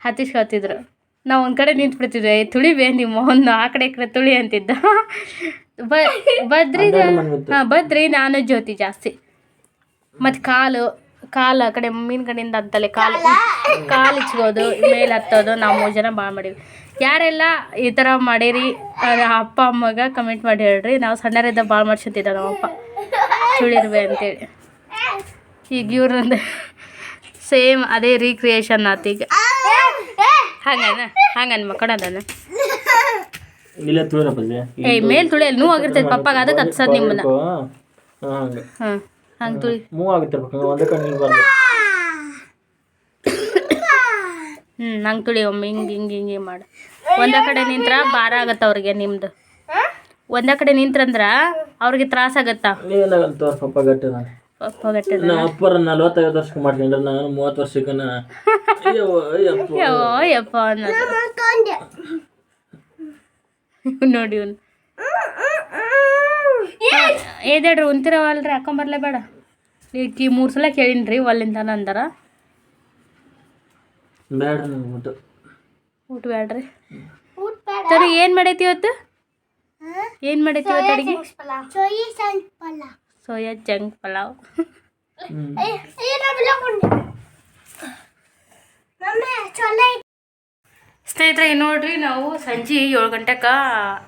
ಹತ್ತಿಸ್ಕೊತಿದ್ರು ನಾವು ಒಂದು ಕಡೆ ನಿಂತ್ಬಿಡ್ತಿದ್ವಿ "ಏ, ತುಳಿಬೇ ನಿಮ್ಮ ಒಂದು ಆ ಕಡೆ ಈ ಕಡೆ ತುಳಿ ಅಂತಿದ್ದ. ಬ ಬದ್ರಿ ಹಾಂ ಬದ್ರಿ ನಾನು ಜ್ಯೋತಿ ಜಾಸ್ತಿ. ಮತ್ತು ಕಾಲು ಕಾಲು ಆ ಕಡೆ ಮೀನ್ ಕಡೆಯಿಂದ ಅಂತಲೇ ಕಾಲು ಕಾಲು ಇಚ್ಕೋದು ಮೇಲೆ ಹತ್ತೋದು ನಾವು ಮೂರು ಜನ ಭಾಳ ಮಾಡೀವಿ ಯಾರೆಲ್ಲ ಈ ಥರ ಮಾಡಿರಿ ಅಪ್ಪ ಅಮ್ಮಗೆ ಕಮೆಂಟ್ ಮಾಡಿ ಹೇಳ್ರಿ. ನಾವು ಸಣ್ಣರಿದ್ದ ಭಾಳ ಮಾಡ್ಸಂತಿದ್ದ ನಮ್ಮಪ್ಪ. ತುಳಿರ್ಬೆ ಅಂತೇಳಿ. ಈಗ ಇವ್ರಂದ ಸೇಮ್ ಅದೇ ರೀಕ್ರಿಯೇಷನ್ ಆತ ಈಗ. ಹಂಗನ? ಹಂಗನ್ ತುಳಿರಪ್ಪ ಇಲ್ಲಿ ಏಯ್ ಮೇಲೆ ತುಳಿಯಲ್ಲ ನೋವು ಆಗಿರ್ತೈತೆ ಪಪ್ಪಾಗ ಅದಕ್ಕೆ ಹತ್ಸದ್ ನಿಮ್ಮನ್ನ. ಹಾಂ ಹಂಗೆ. ಹಾಂ ಹಂಗೆ ತುಳಿ. ಮೂವ್ ಆಗಿರ್ತಿರ್ಬೇಕು ಒಂದೇ ಕಣ್ಣು ಹ್ಞೂ ಹಂಗೆ ತುಳಿ ಒಮ್ಮೆ ಹಿಂಗೆ ಹಿಂಗೆ ಹಿಂಗೆ ಮಾಡು. ಒಂದೇ ಕಡೆ ನಿಂತ್ರ ಭಾರ ಆಗತ್ತೆ ಅವ್ರಿಗೆ ನಿಮ್ದು. ಒಂದೇ ಕಡೆ ನಿಂತ್ರಂದ್ರ ಅವ್ರಿಗೆ ತ್ರಾಸ ಆಗತ್ತ. ನೀವೇನಾಗಲ್ಲ ಪಪ್ಪ ಗಟ್ಟಿ ನಾನು ಪಪ್ಪ ಗಟ್ಟದ. ನಮ್ಮ ಅಪ್ಪರ ನಲ್ವತ್ತೈದು ವರ್ಷಕ್ಕೆ ಮಾಡ್ಕೊಂಡ್ರೆ ನಾನು ಮೂವತ್ತು ವರ್ಷಕ್ಕೆ ಯಪ್ಪ ಅನ್ನೋದು. ನೋಡಿ ಇವ್ನು. ಏದೇಳ್ರಿ ಉಂತಿರವಲ್ರಿ ಹಾಕೊಂಬರ್ಲೇ ಬೇಡ. ಈ ಮೂರು ಸಲ ಕೇಳಿನ್ರಿ ಒಲ್ಲಿಂದ ಅಂದಾರ ಬೇಡ ನನಗೆ ಊಟ ಬೇಡ್ರಿ ಸರಿ ಏನು ಮಾಡೈತಿ ಇವತ್ತು? ಏನು ಮಾಡೈತಿ ಇವತ್ತು ಅಡುಗೆ? Soya chunk pulao. ಸ್ನೇಹಿತರೆ ನೋಡ್ರಿ ನಾವು ಸಂಜೆ ಏಳು ಗಂಟೆಗೆ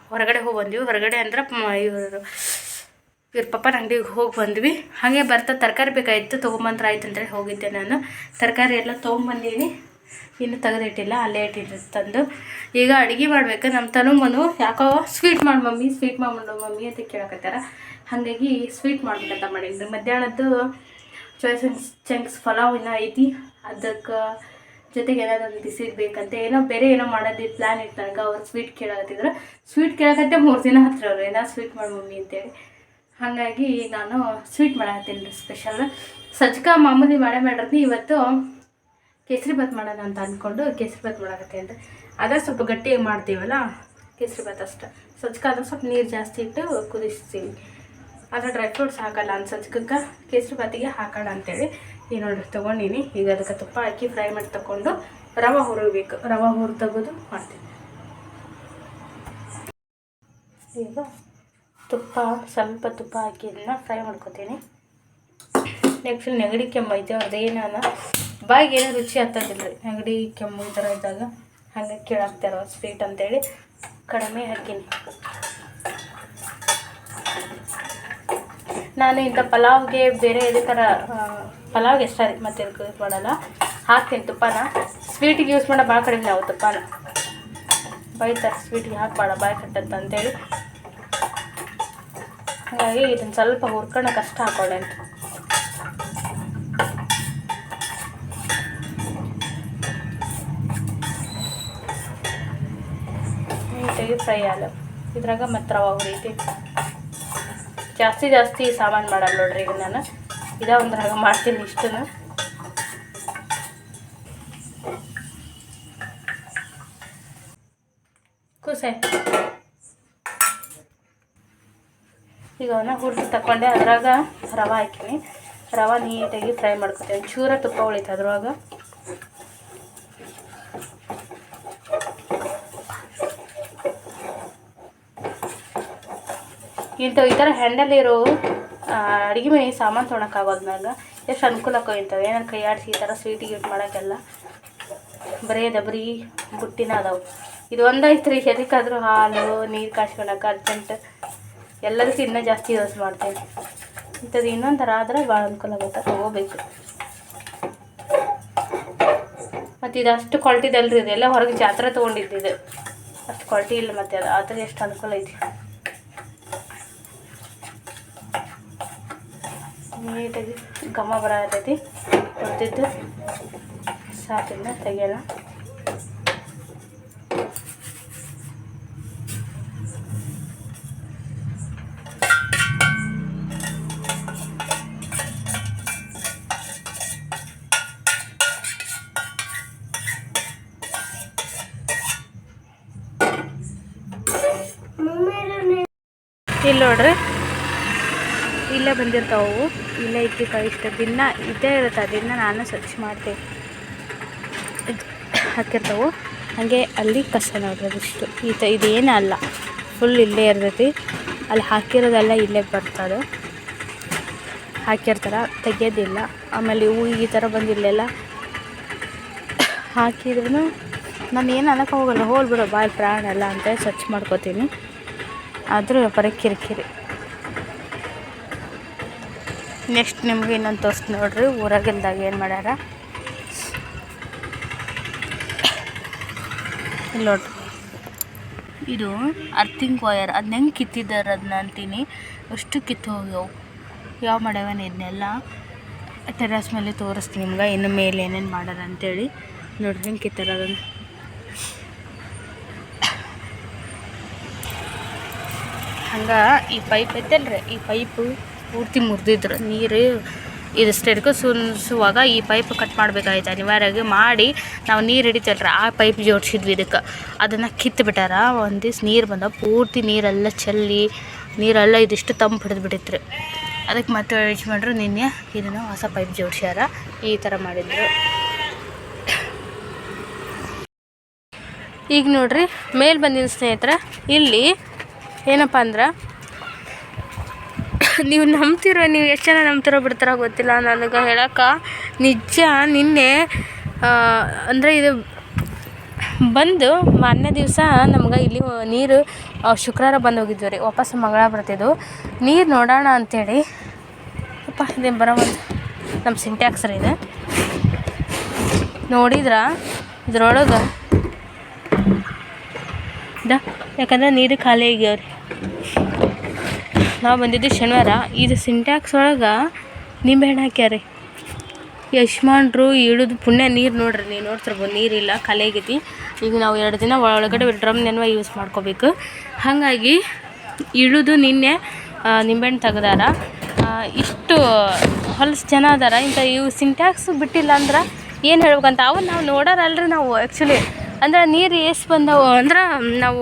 ಹೊರಗಡೆ ಹೋಗಿ ಬಂದ್ವಿ. ಹೊರಗಡೆ ಅಂದ್ರೆ ಮ- ಇವರು ಇವ್ರ ಪಪ್ಪನ ಅಂಗಡಿಗೆ ಹೋಗಿ ಬಂದ್ವಿ. ಹಾಗೆ ಬರ್ತಾ ತರಕಾರಿ ಬೇಕಾಗಿತ್ತು ತೊಗೊಂಬಂದ್ರೆ ಆಯ್ತು ಅಂತೇಳಿ ಹೋಗಿದ್ದೆ ನಾನು. ತರಕಾರಿ ಎಲ್ಲ ತೊಗೊಂಬಂದೀನಿ. ಇನ್ನು ತೆಗೆದಿಟ್ಟಿಲ್ಲ, ಅಲ್ಲೇ ಇಟ್ಟಿದ್ದು ತಂದು. ಈಗ ಅಡುಗೆ ಮಾಡ್ಬೇಕು ನಮ್ಮ ತನು ಮನು ಯಾಕೋ ಸ್ವೀಟ್ ಮಾಡಿ ಮಮ್ಮಿ ಸ್ವೀಟ್ ಮಾಡ್ಬಿಡು ಮಮ್ಮಿ ಅಂತ ಕೇಳಕತ್ತಾರ. ಹಾಗಾಗಿ ಸ್ವೀಟ್ ಮಾಡ್ಬೇಕಂತ ಮಾಡಿದ್ರು ಮಧ್ಯಾಹ್ನದ್ದು ಚಾಯ್ಸ್ ಚಂಕ್ಸ್ ಪಲಾವ್ ಇನ್ನೂ ಐತಿ. ಅದಕ್ಕೆ ಜೊತೆಗೆ ಏನಾದ್ರು ಒಂದು ಬಿಸಿ ಬೇಕಂತ ಏನೋ ಬೇರೆ ಏನೋ ಮಾಡೋದು ಪ್ಲ್ಯಾನ್ ಇತ್ತು ನನಗೆ ಅವ್ರು ಸ್ವೀಟ್ ಕೇಳಕತ್ತಿದ್ರು. ಸ್ವೀಟ್ ಕೇಳಕತ್ತೆ ಮೂರು ದಿನ ಹತ್ರ ಅವರು. ಏನೋ ಸ್ವೀಟ್ ಮಾಡಿ ಮಮ್ಮಿ ಅಂತೇಳಿ. ಹಾಗಾಗಿ ನಾನು ಸ್ವೀಟ್ ಮಾಡಕತ್ತೀನಿ ಸ್ಪೆಷಲ್ ಸಜ್ಕ ಮಾಮೂಲಿ ಮಾಡೇ ಮಾಡಿರ್ತೀನಿ. ಇವತ್ತು ಕೇಸರಿ ಭಾತ್ ಮಾಡೋಣ ಅಂತ ಅಂದ್ಕೊಂಡು ಕೇಸರಿ ಭಾತ್ ಮಾಡಕತ್ತೆ ಅಂತ ಅದೇ ಸ್ವಲ್ಪ ಗಟ್ಟಿಯಾಗಿ ಮಾಡ್ತೀವಲ್ಲ, ಕೇಸರಿ ಭಾತ್ ಅಷ್ಟೆ. ಸಜ್ಕ ಅದ್ರ ಸ್ವಲ್ಪ ನೀರು ಜಾಸ್ತಿ ಇಟ್ಟು ಕುದಿಸ್ತೀನಿ. ಆದರೆ ಡ್ರೈ ಫ್ರೂಟ್ಸ್ ಹಾಕಲ್ಲ ಅಂತ ಸಜ್ಕಕ್ಕೆ ಕೇಸರಿ ಭಾತಿಗೆ ಹಾಕೋಣ ಅಂತೇಳಿ ಈ ನೋಡಿ ತೊಗೊಂಡಿನಿ. ಈಗ ಅದಕ್ಕೆ ತುಪ್ಪ ಹಾಕಿ ಫ್ರೈ ಮಾಡಿ ತಗೊಂಡು ರವೆ ಹುರಿಬೇಕು. ರವೆ ಹುರಿ ತೆಗೆದು ಮಾಡ್ತೀನಿ. ಈಗ ತುಪ್ಪ, ಸ್ವಲ್ಪ ತುಪ್ಪ ಹಾಕಿ ಇದನ್ನ ಫ್ರೈ ಮಾಡ್ಕೊತೀನಿ. ನೆಕ್ಸ್ಟ್ ನೆಗಡಿ ಕೆಮ್ಮು ಐತೆ ಅವ್ರದ್ದು ಬಾಯಿಗೆ ಏನೂ ರುಚಿ ಹತ್ತದಿಲ್ಲ ರೀ ನೆಗಡಿ ಕೆಮ್ಮು ಈ ಥರ ಇದ್ದಾಗ ಹಂಗೆ ಕೇಳಾಕ್ತಾರ ಸ್ವೀಟ್ ಅಂತೇಳಿ. ಕಡಿಮೆ ಹಾಕೀನಿ. ನಾನು ಇಂಥ ಪಲಾವ್ಗೆ ಬೇರೆ ಇದೇ ಥರ ಪಲಾವ್ಗೆ ಎಷ್ಟ ರೀ? ಮತ್ತೆ ಯೂಸ್ ಮಾಡಲ್ಲ. ಹಾಕ್ತೀನಿ ತುಪ್ಪನ. ಸ್ವೀಟಿಗೆ ಯೂಸ್ ಮಾಡೋ ಭಾಳ ಕಡಿಮೆ ನಾವು ತುಪ್ಪನ. ಬೈತಾರೆ, ಸ್ವೀಟಿಗೆ ಹಾಕ್ಬೇಡ, ಬಾಯಿ ಕಟ್ಟತ್ತ ಅಂತೇಳಿ. ಹಾಗಾಗಿ ಇದನ್ನು ಸ್ವಲ್ಪ ಹುರ್ಕೊಂಡು ಕಷ್ಟ ಹಾಕೊಳ್ಳೆ ಅಂತ. ನೀಟಾಗಿ ಫ್ರೈ ಆಗಲ್ಲ ಇದ್ರಾಗ ಮತ್ತೆ ರವೆ ಹುರಿತಿ ಜಾಸ್ತಿ ಜಾಸ್ತಿ ಸಾಮಾನು ಮಾಡಲ್ಲ ನೋಡ್ರಿ ಈಗ ನಾನು. ಇದ ಒಂದ್ರಾಗ ಮಾಡ್ತೀನಿ ಇಷ್ಟನ್ನು. ಕೂಸೆ. ಈಗ ಅವನ್ನ ಹುರಿದು ತಗೊಂಡೆ ಅದ್ರಾಗ ರವೆ ಹಾಕಿನಿ. ರವೆ ನೀಟಾಗಿ ಫ್ರೈ ಮಾಡ್ಕೊತೀನಿ. ಚೂರ ತುಪ್ಪ ಉಳಿತು ಅದ್ರೊಳಗ. ಇಂಥವು ಈ ಥರ ಹ್ಯಾಂಡಲ್ ಇರೋ ಅಡುಗೆ ಮನೆ ಸಾಮಾನು ತೊಗೊಳಕ್ಕಾಗೋದು ನಂಗೆ ಎಷ್ಟು ಅನುಕೂಲಕ್ಕೋ ಇಂಥವು ಏನಾರು ಕೈ ಆಡಿಸಿ ಈ ಥರ ಸ್ವೀಟ್ ಗೀಟ್ ಮಾಡೋಕ್ಕೆಲ್ಲ? ಬರೀ ದಬ್ರಿ ಬುಟ್ಟಿನ ಅದಾವು. ಇದು ಒಂದಾಯ್ತು ರೀ, ಎದಕ್ಕಾದ್ರೂ ಹಾಲು, ನೀರು ಕಾಯಿಸ್ಕೊಳಕ್ಕೆ ಅರ್ಜೆಂಟ್ ಎಲ್ಲದಕ್ಕೂ ಇನ್ನೂ ಜಾಸ್ತಿ ಯೂಸ್ ಮಾಡ್ತೇವೆ ಇಂಥದ್ದು ಇನ್ನೊಂದು ಥರ ಆದರೆ ಭಾಳ ಅನುಕೂಲ ಆಗುತ್ತೆ. ತೊಗೋಬೇಕು. ಮತ್ತು ಇದು ಅಷ್ಟು ಕ್ವಾಲಿಟಿದಲ್ರಿ ಇದೆಲ್ಲ ಹೊರಗೆ ಜಾತ್ರೆ ತೊಗೊಂಡಿದ್ದಿದ್ದು ಅಷ್ಟು ಕ್ವಾಲ್ಟಿ ಇಲ್ಲ ಮತ್ತು ಅದು. ಥರ ಎಷ್ಟು ಅನುಕೂಲ ಐತಿ. ನೀಟಾಗಿ ಘಮ ಬರತೈತಿ. ಕೊಡ್ತಿದ್ದು ಸಾಕಿಂದ ತೆಗೆಯಲ್ಲ. ಇಲ್ಲಿ ನೋಡ್ರಿ. ಇಲ್ಲೇ ಬಂದಿರ್ತಾವು ಇಲ್ಲೇ ಇಟ್ಟಿರ್ತಾವೆ ಇಷ್ಟು ದಿನ ಇದ್ದೇ ಇರುತ್ತೆ ಅದನ್ನು ನಾನು ಸ್ವಚ್ಛ ಮಾಡಿದೆ ಇದು ಹಾಕಿರ್ತಾವು. ಹಾಗೆ ಅಲ್ಲಿ ಕಸ ಅದಿಷ್ಟು ಈ ತ ಇದೇನು ಅಲ್ಲ ಫುಲ್ ಇಲ್ಲೇ ಇರ್ತೈತಿ. ಅಲ್ಲಿ ಹಾಕಿರೋದೆಲ್ಲ ಇಲ್ಲೇ ಬರ್ತದೆ. ಹಾಕಿರ್ತಾರೆ ತೆಗಿಯೋದಿಲ್ಲ ಆಮೇಲೆ ಇವು ಈ ಥರ ಬಂದು ಇಲ್ಲೆಲ್ಲ ಹಾಕಿದ್ರು ನಾನು ಏನು ಅನ್ನಕ್ಕೆ ಹೋಗಲ್ಲ. ಹೋಲ್ ಬಿಡು ಬಾಯ್ ಪ್ರಾಣ ಎಲ್ಲ ಅಂತ ಸ್ವಚ್ಛ ಮಾಡ್ಕೋತೀನಿ. ಆದರೂ ಬರೀ ಕಿರಿಕಿರಿ. ನೆಕ್ಸ್ಟ್ ನಿಮ್ಗೆ ಇನ್ನೊಂದು ತೋರಿಸ್ತೀನಿ ನೋಡ್ರಿ. ಊರಾಗಿಲ್ದಾಗ ಏನು ಮಾಡ್ಯಾರ? ಇಲ್ಲಿ ನೋಡ್ರಿ. ಇದು ಅರ್ಥಿಂಗ್ ವಯರ್ ಅದನ್ನ ಹೆಂಗೆ ಕಿತ್ತಿದ್ದಾರೆ ಅದನ್ನ ಅಂತೀನಿ. ಅಷ್ಟು ಕಿತ್ತು ಹೋಗ್ಯವು. ಯಾವ ಮಾಡ್ಯಾವನ ಇದನ್ನೆಲ್ಲ ಟೆರಸ್ ಮೇಲೆ ತೋರಿಸ್ತೀನಿ ನಿಮ್ಗೆ. ಇನ್ನು ಮೇಲೆ ಏನೇನು ಮಾಡ್ಯಾರ ಅಂತೇಳಿ. ನೋಡ್ರಿ ಹೆಂಗೆ ಕಿತ್ತಾರ ಅದನ್ನು. ಹಂಗೆ ಈ ಪೈಪ್ ಐತಲ್ರಿ. ಈ ಪೈಪು ಪೂರ್ತಿ ಮುರಿದಿದ್ರು. ನೀರು ಇದು ಸ್ಟೆಡ್ಕೋ ಸುನ್ಸುವಾಗ ಈ ಪೈಪ್ ಕಟ್ ಮಾಡಬೇಕಾಯ್ತು. ಅನಿವಾರ್ಯವಾಗಿ ಮಾಡಿ ನಾವು ನೀರು ಹಿಡಿತಲ್ರ ಆ ಪೈಪ್ ಜೋಡಿಸಿದ್ವಿ ಇದಕ್ಕೆ. ಅದನ್ನು ಕಿತ್ತು ಬಿಟ್ಟಾರ ಒಂದು ದಿವ್ಸ ನೀರು ಬಂದ ಪೂರ್ತಿ ನೀರೆಲ್ಲ ಚೆಲ್ಲಿ, ನೀರೆಲ್ಲ ಇದಿಷ್ಟು ತಂಪು ಹಿಡಿದು ಬಿಟ್ಟಿತ್ತು ಅದಕ್ಕೆ ಮತ್ತೆ ಯೂಸ್ ಮಾಡ್ರು ನಿನ್ನೆ ಇದನ್ನು ಹೊಸ ಪೈಪ್ ಜೋಡಿಸ್ಯಾರ. ಈ ಥರ ಮಾಡಿದ್ರು. ಈಗ ನೋಡ್ರಿ, ಮೇಲೆ ಬಂದಿನ ಸ್ನೇಹಿತರೆ, ಇಲ್ಲಿ ಏನಪ್ಪ ಅಂದ್ರೆ ನೀವು ನಂಬ್ತಿರೋ, ನೀವು ಎಷ್ಟು ಜನ ನಂಬ್ತಿರೋ ಬಿಡ್ತಾರೋ ಗೊತ್ತಿಲ್ಲ ನನಗೆ ಹೇಳಕ್ಕೆ. ನಿಜ, ನಿನ್ನೆ ಅಂದರೆ ಇದು ಬಂದು ಮಾರನೇ ದಿವಸ ನಮ್ಗೆ ಇಲ್ಲಿ ನೀರು ಶುಕ್ರವಾರ ಬಂದು ಹೋಗಿದ್ವಿ ರೀ. ವಾಪಸ್ ಮಂಗಳ ಬರ್ತಿದ್ವು. ನೀರು ನೋಡೋಣ ಅಂಥೇಳಿ ಅಪ್ಪ ಇದೇ ಬರೋ ಒಂದು ನಮ್ಮ ಸಿಂಟ್ಯಾಕ್ಸ್ ರೀ ಇದು. ನೋಡಿದ್ರ? ಇದ್ರೊಳಗೆ ದ ಯಾಕಂದ್ರೆ ನೀರು ಖಾಲಿ ಆಗ್ಯಾವ್ರಿ. ನಾವು ಬಂದಿದ್ದು ಶನಿವಾರ. ಇದು ಸಿಂಟ್ಯಾಕ್ಸ್ ಒಳಗೆ ನಿಂಬೆಹಣ್ಣು ಹಾಕ್ಯಾರಿ ಯಶ್ಮಾನ್ರು ಇಳಿದು ಪುಣ್ಯ ನೀರು ನೋಡ್ರಿ ನೀವು ನೋಡ್ತಿರ್ಬೋದು ನೀರಿಲ್ಲ ಕಲೆಗೈತಿ ಈಗ ನಾವು ಎರಡು ದಿನ ಒಳಗಡೆ ಡ್ರಮ್ ನೆನವ ಯೂಸ್ ಮಾಡ್ಕೋಬೇಕು. ಹಾಗಾಗಿ ಇಳಿದು ನಿನ್ನೆ ನಿಂಬೆಹಣ್ಣು ತೆಗ್ದಾರ. ಇಷ್ಟು ಹೊಲಸು ಜನ ಅದಾರ. ಇಂಥ ಇವು ಸಿಂಟ್ಯಾಕ್ಸ್ ಬಿಟ್ಟಿಲ್ಲ ಅಂದ್ರೆ ಏನು ಹೇಳ್ಬೇಕಂತ ಅವನ್ನ ನಾವು ನೋಡೋರಲ್ರಿ ನಾವು ಆ್ಯಕ್ಚುಲಿ ಅಂದ್ರೆ ನೀರು ಎಷ್ಟು ಬಂದವು ಅಂದ್ರೆ, ನಾವು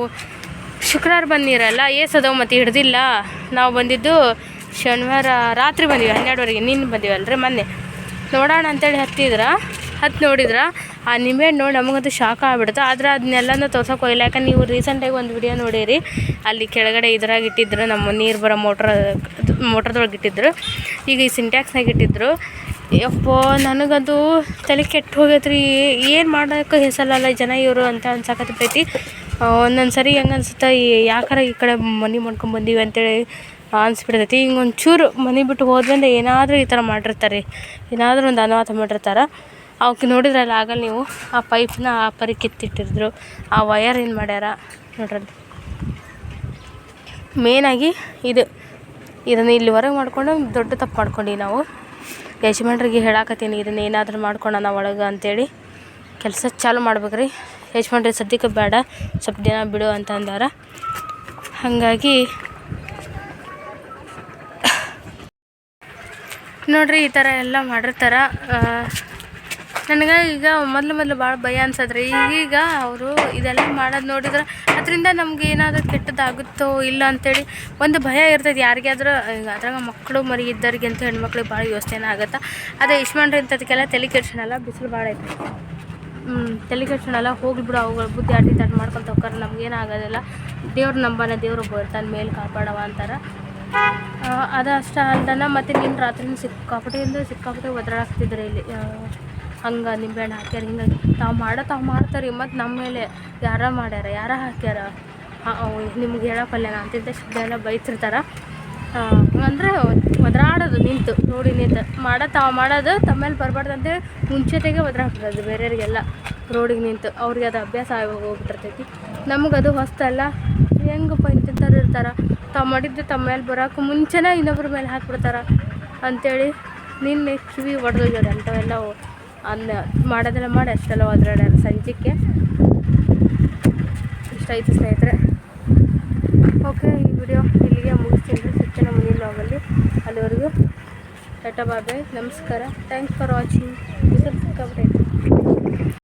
ಶುಕ್ರವಾರ ಬಂದಿರಲ್ಲ ನೀರಲ್ಲ ಏಸ್ ಅದಾವ ಮತ್ತು ಹಿಡ್ದಿಲ್ಲ. ನಾವು ಬಂದಿದ್ದು ಶನಿವಾರ ರಾತ್ರಿ ಬಂದಿವಿ, ಹನ್ನೆರಡುವರೆಗೆ. ನಿನ್ನೆ ಬಂದಿವಲ್ರಿ ಮೊನ್ನೆ. ನೋಡೋಣ ಅಂತೇಳಿ ಹತ್ತಿದ್ರ? ಹತ್ತು ನೋಡಿದ್ರ? ಆ ನಿಂಬೆಹಣ್ಣು ನೋಡಿ, ನಮಗಂತೂ ಶಾಕ್ ಆಗ್ಬಿಡ್ತು. ಆದ್ರೆ ಅದನ್ನೆಲ್ಲನೂ ತೋರ್ಸೋಕೆ ಹೋಗಿಲ್ಲ. ಯಾಕಂದ್ರೆ ನೀವು ರೀಸೆಂಟಾಗಿ ಒಂದು ವಿಡಿಯೋ ನೋಡಿರಿ. ಅಲ್ಲಿ ಕೆಳಗಡೆ ಇದ್ರಾಗ ಇಟ್ಟಿದ್ರು, ನಮ್ಮ ನೀರು ಬರೋ ಮೋಟ್ರ್ ಮೋಟ್ರದೊಳಗೆ ಇಟ್ಟಿದ್ರು. ಈಗ ಈ ಸಿಂಟ್ಯಾಕ್ಸ್ನಾಗ ಇಟ್ಟಿದ್ರು. ಯಪ್ಪೋ ನನಗದು ತಲೆ ಕೆಟ್ಟು ಹೋಗೈತ್ರಿ. ಏನು ಮಾಡೋಕೆ ಹೆಸರಲ್ಲ, ಜನ ಇವರು ಅಂತ ಅನ್ಸಕತ್ತೈತಿ ಒಂದೊಂದು ಸರಿ ಹೆಂಗೆ ಅನ್ಸುತ್ತೆ ಯಾಕಾರ ಈ ಕಡೆ ಮನೆ ಮಾಡ್ಕೊಂಡು ಬಂದೀವಿ ಅಂತೇಳಿ ಅನ್ಸ್ಬಿಡ್ತೈತಿ. ಹಿಂಗೆ ಒಂಚೂರು ಮನೆ ಬಿಟ್ಟು ಹೋದ್ಮೇಲೆ ಏನಾದರೂ ಈ ಥರ ಮಾಡಿರ್ತಾರೆ. ಏನಾದರೂ ಒಂದು ಅನಾಹುತ ಮಾಡಿರ್ತಾರೆ. ಅವಕ್ಕೆ ಅಲ್ಲಿ ಆಗಲ್ಲ ನೀವು ಆ ಪೈಪ್ನ ಆ ಪರಿ ಕಿತ್ತಿಟ್ಟಿದ್ರು ಆ ವಯರ್ ಏನು ಮಾಡ್ಯಾರ ನೋಡ್ರಿ ಮೇನಾಗಿ ಇದು, ಇದನ್ನು ಇಲ್ಲಿ ಹೊರಗೆ ಮಾಡ್ಕೊಂಡು ದೊಡ್ಡ ತಪ್ಪು ಮಾಡ್ಕೊಂಡು ನಾವು. ಯಜಮಾನ್ರಿಗೆ ಹೇಳಾಕತ್ತೀನಿ, ಇದನ್ನ ಏನಾದರೂ ಮಾಡ್ಕೊಳ್ಳೋಣ ಒಳಗೆ ಅಂತೇಳಿ. ಕೆಲಸ ಚಾಲು ಮಾಡ್ಬೇಕ್ರಿ. ಯಜಮಾನ್ರಿ, ಸದ್ಯಕ್ಕೆ ಬೇಡ. ಸ್ವಲ್ಪ ದಿನ ಬಿಡು ಅಂತ ಅಂದಾರ. ಹಾಗಾಗಿ ನೋಡ್ರಿ, ಈ ಥರ ಎಲ್ಲ ಮಾಡಿರ್ತಾರ. ನನಗೆ ಈಗ ಮೊದಲು ಮೊದಲು ಭಾಳ ಭಯ ಅನ್ಸದ್ರಿ. ಈಗೀಗ ಅವರು ಇದೆಲ್ಲ ಮಾಡೋದು ನೋಡಿದ್ರೆ ಅದರಿಂದ ನಮ್ಗೆ ಏನಾದರೂ ಕೆಟ್ಟದಾಗುತ್ತೋ ಇಲ್ಲ ಅಂಥೇಳಿ ಒಂದು ಭಯ ಇರ್ತೈತೆ. ಯಾರಿಗಾದ್ರೂ ಅದ್ರಾಗ ಮಕ್ಕಳು, ಮರಿ ಇದ್ದವ್ರಿಗೆ ಅಂತ ಹೆಣ್ಮಕ್ಳಿಗೆ ಭಾಳ ಯೋಚನೆ ಆಗುತ್ತೆ. ಅದೇ ಯಶ್ಮಾನ್ರಿ ಇಂಥದಕ್ಕೆಲ್ಲ ತಲೆ ಕೆಡ್ಸೋಣಲ್ಲ ಬಿಸಿಲು ಭಾಳ ಐತಿ ಹ್ಞೂ ತಲೆ ಅವುಗಳು ಬುದ್ಧಿ ಆಟಿ ತಾಟ ಮಾಡ್ಕೊಂತ ಹೋಗ್ತಾರೆ ನಮಗೇನಾಗೋದಿಲ್ಲ ದೇವ್ರ ನಂಬನ ದೇವ್ರು ಬರ್ತಾನೆ, ಮೇಲೆ ಕಾಪಾಡವ ಅಂತಾರೆ. ಅದು ಅಷ್ಟ ಅಲ್ದನ ಮತ್ತು ನಿನ್ನ ರಾತ್ರಿ ಸಿಕ್ಕಾಪಟ್ಟೆ ಅಂದ್ರೆ ಸಿಕ್ಕಾಪಟ್ಟೆ ಒದರಾಡ್ತಿದ್ರು ಇಲ್ಲಿ. ಹಂಗೆ ನಿಂಬೆಹಣ್ಣು ಹಾಕ್ಯಾರ ಹಿಂಗಾಗಿ ತಾವು ಮಾಡೋ, ತಾವು ಮಾಡ್ತಾರೆ, ಮತ್ತು ನಮ್ಮ ಮೇಲೆ ಯಾರ ಮಾಡ್ಯಾರ, ಯಾರ ಹಾಕ್ಯಾರ? ನಿಮ್ಗೆ ಹೇಳಪ್ಪಲ್ಲ ಅಂತಿದ್ದ ಶಬ್ದ ಎಲ್ಲ ಬೈತಿರ್ತಾರೆ. ಅಂದರೆ ಒದರಾಡೋದು ನಿಂತು. ನೋಡಿ ನಿಂತು. ಮಾಡೋ ತಾವು ಮಾಡೋದು ತಮ್ಮೇಲೆ ಬರಬಾರ್ದು ಅಂತೇಳಿ ಮುಂಚೆತೆಗೆ ಒದರಾಡ್ಬಿಡೋದು ಬೇರೆಯವ್ರಿಗೆಲ್ಲ. ರೋಡಿಗೆ ನಿಂತು. ಅವ್ರಿಗೆ ಅದು ಅಭ್ಯಾಸ ಆಗಿ ಹೋಗ್ಬಿಟ್ಟಿರ್ತೈತಿ. ನಮಗದು ಹೊಸ್ತಲ್ಲ ಹೆಂಗಪ್ಪ ಇಂತಿಂಥವ್ರು ಇರ್ತಾರೆ? ತಾವು ಮಾಡಿದ್ದು ತಮ್ಮ ಮೇಲೆ ಬರೋಕೆ ಮುಂಚೆನೇ ಇನ್ನೊಬ್ರ ಮೇಲೆ ಹಾಕ್ಬಿಡ್ತಾರೆ ಅಂಥೇಳಿ ನಿನ್ನೆ ಕಿವಿ ಹೊಡೆದೋಗ್ಯದೆ ಅಂಥವೆಲ್ಲ ಅನ್ನ ಮಾಡೋದೆಲ್ಲ ಮಾಡಿ ಅಷ್ಟೆಲ್ಲ ಒದ್ರಾಡ್ಯಾರ ಸಂಜೆಗೆ ಇಷ್ಟ ಆಯಿತು ಸ್ನೇಹಿತರೆ. ಓಕೆ ಈ ವಿಡಿಯೋ ಇಲ್ಲಿಗೆ ಮುಗಿಸ್ತೀನಿ. ಶಿಕ್ಷಣ ಲಾಗಲ್ಲಿ अलवरू टाटा बाबा नमस्कार थैंक फॉर् वाचिंग सब्सक्रेबा